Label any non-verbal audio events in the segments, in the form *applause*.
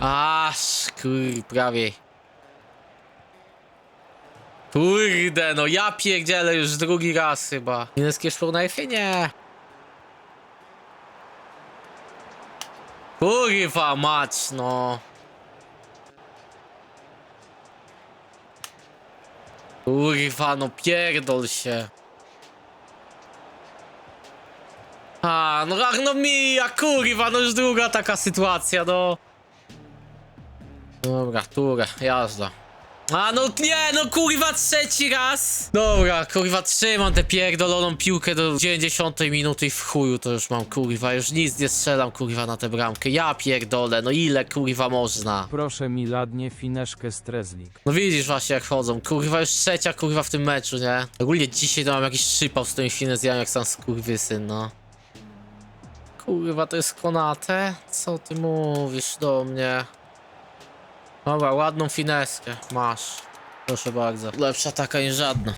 Aż, kur, prawie. Kurde, no ja pierdzielę już drugi raz chyba. Niemieckie szło na F? Nie. Kurwa mać, no. Kurwa, no pierdol się. A, no no mija, kurwa, no już druga taka sytuacja, no. Dobra, turę, jazda. A no nie, no kurwa trzeci raz! Dobra, kurwa trzymam tę pierdoloną piłkę do 90 minuty i w chuju to już mam kurwa, już nic nie strzelam kurwa na tę bramkę. Ja pierdolę, no ile kurwa można? Proszę mi ladnie fineszkę strezlik. No widzisz właśnie jak chodzą, kurwa już trzecia kurwa w tym meczu, nie? Ogólnie dzisiaj to mam jakiś szypał z tymi finezjami jak sam skurwysyn, no. Kurwa to jest konate? Co ty mówisz do mnie? Dobra, ładną fineskę masz. Proszę bardzo. Lepsza taka niż żadna.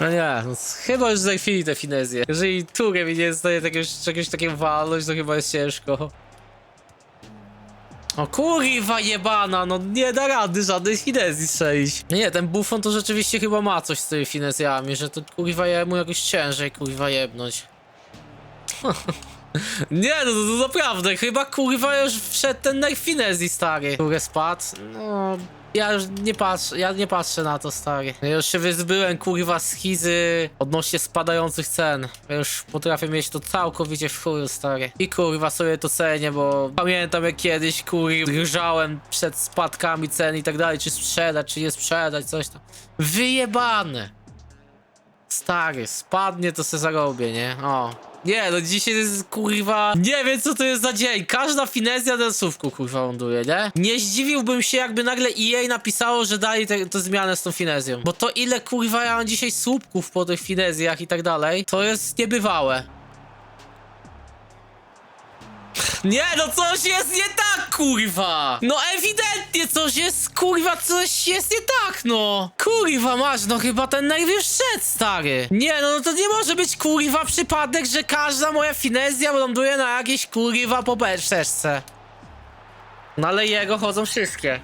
No nie, no, chyba już za chwili te finezje. Jeżeli turę mi nie jest w czegoś, takiego walnąć, to chyba jest ciężko. O kurwa jebana, no nie da rady żadnej finezji strzelić. Nie, ten bufon to rzeczywiście chyba ma coś z tymi finezjami, że to kurwa je mu jakoś ciężej kurwa jebnąć. *laughs* nie, no to, to naprawdę, chyba kurwa już wszedł ten nerw finezji stary. Który spadł, no... Ja już nie patrzę, ja nie patrzę na to, stary. Ja już się wyzbyłem, kurwa, schizy odnośnie spadających cen. Ja już potrafię mieć to całkowicie w chuju, stary. I kurwa sobie to cenię, bo pamiętam jak kiedyś, kurwa, drżałem przed spadkami cen i tak dalej, czy sprzedać, czy nie sprzedać, coś tam. Wyjebane. Stary, spadnie to se zarobię, nie? O. Nie, no dzisiaj jest kurwa. Nie wiem co to jest za dzień. Każda finezja na słówku kurwa ląduje, nie? Nie zdziwiłbym się, jakby nagle EA napisało, że dali tę zmianę z tą finezją. Bo to ile kurwa ja mam dzisiaj słupków po tych finezjach i tak dalej, to jest niebywałe. *laughs* Nie, no coś jest nie tak, kurwa! No ewidentnie coś jest, kurwa, coś jest nie tak, no! Kurwa, masz, no chyba ten najwyższy szedł, stary! Nie, no, no to nie może być, kurwa, przypadek, że każda moja finezja ląduje na jakiejś, kurwa, popeczce. No ale jego chodzą wszystkie.